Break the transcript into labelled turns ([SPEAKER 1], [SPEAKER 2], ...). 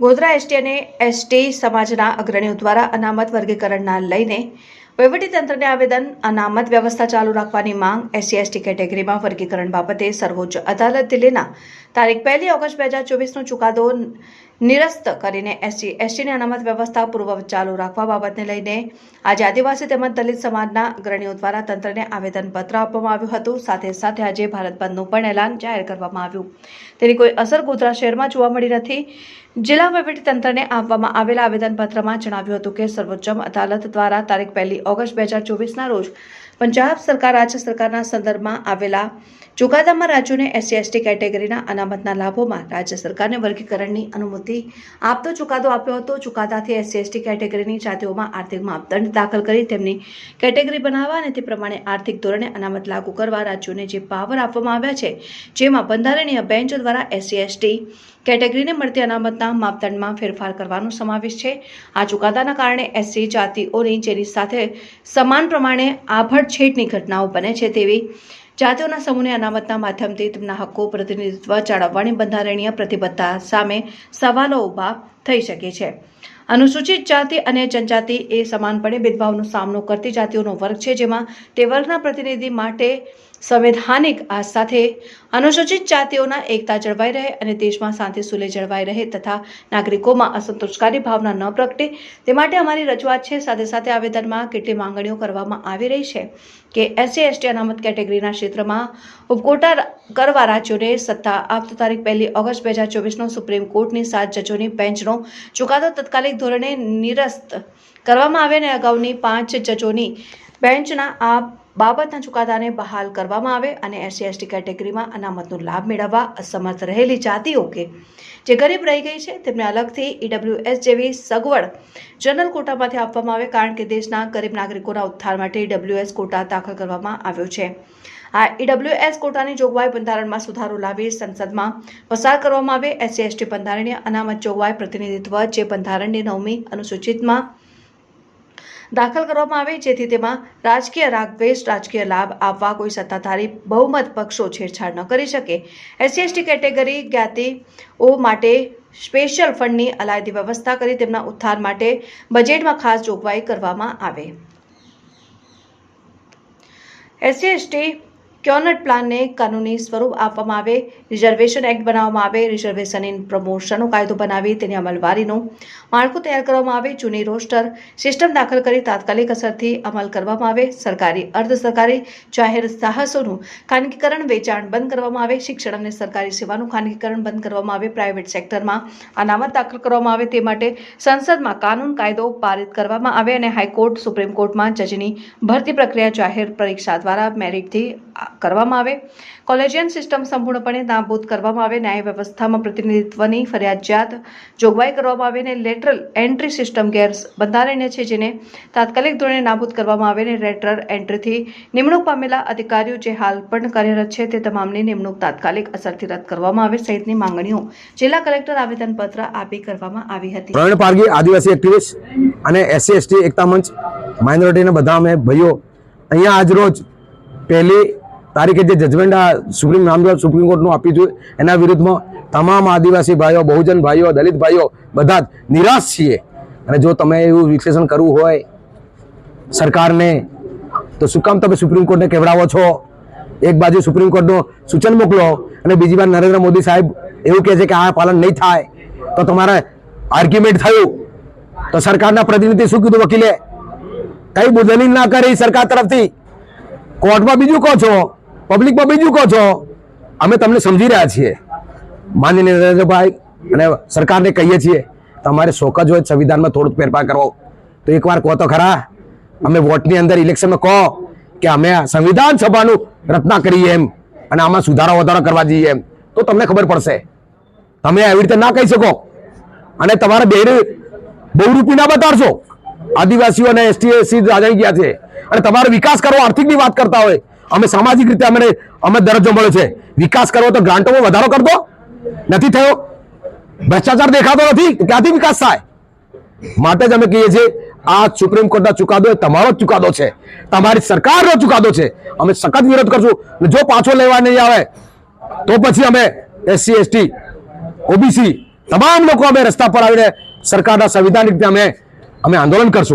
[SPEAKER 1] Godhra ST અને ST સમાજના અગ્રણીઓ દ્વારા અનામત વર્ગીકરણના લઈને વહીવટીતંત્રને આવેદન, અનામત વ્યવસ્થા ચાલુ રાખવાની માંગ એસસી, એસટી કેટેગરીમાં વર્ગીકરણ બાબતે સર્વોચ્ચ અદાલત દિલ્હીના તારીખ પહેલી ઓગસ્ટ બે હજાર ચોવીસનો ચુકાદો નિરસ્ત કરીને એસટી, એસટીની અનામત વ્યવસ્થા પૂર્વવત ચાલુ રાખવા બાબતને લઈને આજે આદિવાસી તેમજ દલિત સમાજના અગ્રણીઓ દ્વારા તંત્રને આવેદનપત્ર આપવામાં આવ્યું હતું. સાથે સાથે આજે ભારત બંધનું પણ એલાન જાહેર કરવામાં આવ્યું. તેની કોઈ અસર ગોધરા શહેરમાં જોવા મળી નથી. જિલ્લા વહીવટીતંત્રને આપવામાં આવેલા આવેદનપત્રમાં જણાવ્યું હતું કે સર્વોચ્ચ અદાલત દ્વારા તારીખ પહેલી ઓગસ્ટ બે હજાર ચોવીસના રોજ પંજાબ સરકાર, રાજ્ય સરકારના સંદર્ભમાં આવેલા ચુકાદામાં રાજ્યોને એસસી, એસટી કેટેગરીના અનામતના લાભોમાં રાજ્ય સરકારને વર્ગીકરણની અનુમતિ આપતો ચુકાદો આપ્યો હતો. ચુકાદાથી એસસી એસટી કેટેગરીની જાતિઓમાં આર્થિક માપદંડ દાખલ કરી તેમની કેટેગરી બનાવવા અને તે પ્રમાણે આર્થિક ધોરણે અનામત લાગુ કરવા રાજ્યોને જે પાવર આપવામાં આવ્યા છે, જેમાં બંધારણીય બેન્ચ દ્વારા એસસી એસટી કેટેગરીને મળતી અનામતના માપદંડમાં ફેરફાર કરવાનો સમાવેશ છે. આ ચુકાદાના કારણે એસસી જાતિઓની જેની સાથે સમાન પ્રમાણે આભડછેટની ઘટનાઓ બને છે તેવી જાતિઓના સમૂહને અનામતના માધ્યમથી તેમના હક્કો પ્રતિનિધિત્વ જાળવવાની બંધારણીય પ્રતિબદ્ધતા સામે સવાલો ઊભા થઈ શકે છે. અનુસૂચિત જાતિ અને જનજાતિ એ સમાનપણે ભેદભાવનો સામનો કરતી જાતિઓનો વર્ગ છે, જેમાં તે વર્ગના પ્રતિનિધિ માટે સંવૈધાનિક આ સાથે અનુસૂચિત જાતિઓના એકતા જળવાઈ રહે અને દેશમાં શાંતિ સુલે જળવાઈ રહે તથા નાગરિકોમાં અસંતોષકારી ભાવના ન પ્રગટે, તે માટે અમારી રજૂઆત છે. સાથે સાથે આવેદનમાં કેટલી માંગણીઓ કરવામાં આવી રહી છે કે એસસી, એસટી અનામત કેટેગરીના ક્ષેત્રમાં ઉપકોટા કરવા રાજ્યોને સત્તા આપતો તારીખ પહેલી ઓગસ્ટ બે હજાર ચોવીસનો સુપ્રીમ કોર્ટની સાત જજોની બેન્ચનો ચુકાદો તત્કાલિક ધોરણે નિરસ્ત કરવામાં આવે અને અગાઉની પાંચ જજોની બેન્ચના આ બાબતના ચુકાદાને બહાલ કરવામાં આવે અને એસસી એસટી કેટેગરીમાં અનામતનો લાભ મેળવવા અસમર્થ રહેલી જાતિઓ કે જે ગરીબ રહી ગઈ છે, તેમને અલગથી ઈડબ્લ્યુએસ જેવી સગવડ જનરલ કોટામાંથી આપવામાં આવે કારણ કે દેશના ગરીબ નાગરિકોના ઉત્થાન માટે ઈડબ્લ્યુએસ કોટા દાખલ કરવામાં આવ્યો છે. આ ઈડબ્લ્યુએસ કોટાની જોગવાઈ બંધારણમાં સુધારો લાવી સંસદમાં પસાર કરવામાં આવે. એસસી એસટી બંધારણીય અનામત જોગવાઈ પ્રતિનિધિત્વ જે બંધારણની નવમી અનુસૂચિતમાં દાખલ કરવામાં આવે, જેથી તેમાં રાજકીય રાગદ્વેષ, રાજકીય લાભ આપવા કોઈ સત્તાધારી બહુમત પક્ષો છેડછાડ ન કરી શકે. એસસી, એસટી કેટેગરી જ્ઞાતિઓ માટે સ્પેશિયલ ફંડની અલાયદી વ્યવસ્થા કરી તેમના ઉત્થાન માટે બજેટમાં ખાસ જોગવાઈ કરવામાં આવે. એસસી, એસટી ક્યોનટ પ્લાનને કાનૂની સ્વરૂપ આપવામાં આવે, રિઝર્વેશન એક્ટ બનાવવામાં આવે, રિઝર્વેશન ઇન પ્રમોશનનો કાયદો બનાવી, તેની અમલવારીનું માળખું તૈયાર કરવામાં આવે જૂની રોસ્ટર સિસ્ટમ દાખલ કરી તાત્કાલિક અસરથી અમલ કરવામાં આવે, સરકારી, અર્ધ સરકારી જાહેર સાહસોનું ખાનગીકરણ, વેચાણ બંધ કરવામાં આવે, શિક્ષણ અને સરકારી સેવાનું ખાનગીકરણ બંધ કરવામાં આવે, પ્રાઇવેટ સેક્ટરમાં અનામત દાખલ કરવામાં આવે, તે માટે સંસદમાં કાનૂન કાયદો પારિત કરવામાં આવે અને હાઈકોર્ટ, સુપ્રીમ કોર્ટમાં જજની ભરતી પ્રક્રિયા જાહેર પરીક્ષા દ્વારા મેરિટથી કરવામાં આવે. કોલેજિયન સિસ્ટમ સંપૂર્ણપણે નાબૂદ કરવામાં આવે. ન્યાય વ્યવસ્થામાં પ્રતિનિધિત્વની ફરજિયાત જોગવાઈ કરવામાં આવે અને લેટરલ એન્ટ્રી સિસ્ટમ ગેર બંધારણીય છે જેને તાત્કાલિક ધોરણે નાબૂદ કરવામાં આવે અને લેટરલ એન્ટ્રીથી નિમણૂક પામેલા અધિકારીઓ જે હાલ પણ કાર્યરત છે તે તમામની નિમણૂક તાત્કાલિક અસરથી રદ કરવામાં આવે સહિતની માંગણીઓ જિલ્લા કલેક્ટર આવેદનપત્ર આપી કરવામાં આવી હતી.
[SPEAKER 2] પ્રવીણ પારગી આદિવાસી એક્ટિવિસ્ટ અને એસસી, એસટી, એકતા મંચ, માઇનોરિટીના બધા અમે ભાઈઓ અહીંયા આજરોજ પહેલી તારીખે જે જજમેન્ટ આ સુપ્રીમ નામદાર સુપ્રીમ કોર્ટનું આપ્યું હતું એના વિરુદ્ધમાં તમામ આદિવાસી ભાઈઓ, બહુજન ભાઈઓ, દલિત ભાઈઓ બધા જ નિરાશ છીએ. અને જો તમે એવું વિશ્લેષણ કરવું હોય સરકારને, તો શું કામ તમે સુપ્રીમ કોર્ટને કહેવડાવો છો? એક બાજુ સુપ્રીમ કોર્ટનું સૂચન મોકલો અને બીજી વાર નરેન્દ્ર મોદી સાહેબ એવું કહે છે કે આ પાલન નહીં થાય, તો તમારે આર્ગ્યુમેન્ટ થયું. તો સરકારના પ્રતિનિધિ શું કીધું વકીલે? કઈ દલીલ ના કરી સરકાર તરફથી. કોર્ટમાં બીજું કહો છો? પબ્લિકમાં બીજું કહો છો. અમે તમને સમજી રહ્યા છીએ. માનનીય નરેન્દ્રભાઈ, અને સરકારને કહીએ છીએ, તમારે શોખ જ હોય સંવિધાનમાં થોડુંક ફેરફાર કરો તો એકવાર કહો તો ખરા. અમે વોટની અંદર ઇલેક્શનમાં કહો કે અમે સંવિધાન સભાનું રચના કરીએ એમ, અને આમાં સુધારો વધારો કરવા જઈએ એમ. તો તમને ખબર પડશે. તમે આવી રીતે ના કહી શકો. અને તમારે બેરે બહુરૂપી ના બતાડશો. આદિવાસીઓ અને એસટી, એસસી રાજાઈ ગયા છે. અને તમારો વિકાસ કરવો આર્થિકની વાત કરતા હોય. અમે સામાજિક રીતે અમને અમે દરજ્જો મળ્યો છે. વિકાસ કરવો તો ગ્રાન્ટોમાં વધારો કરતો નથી થયો. ભ્રષ્ટાચાર દેખાતો નથી ક્યાંથી વિકાસ થાય? માટે જ અમે કહીએ છીએ, આ સુપ્રીમ કોર્ટના ચુકાદો એ તમારો જ ચુકાદો છે. તમારી સરકારનો ચુકાદો છે. અમે સખત વિરોધ કરશું. જો પાછો લેવા નહીં આવે, તો પછી અમે એસસી એસટી ઓબીસી તમામ લોકો અમે રસ્તા પર આવીને સરકારના સંવિધાનિક રીતે અમે અમે આંદોલન કરશું.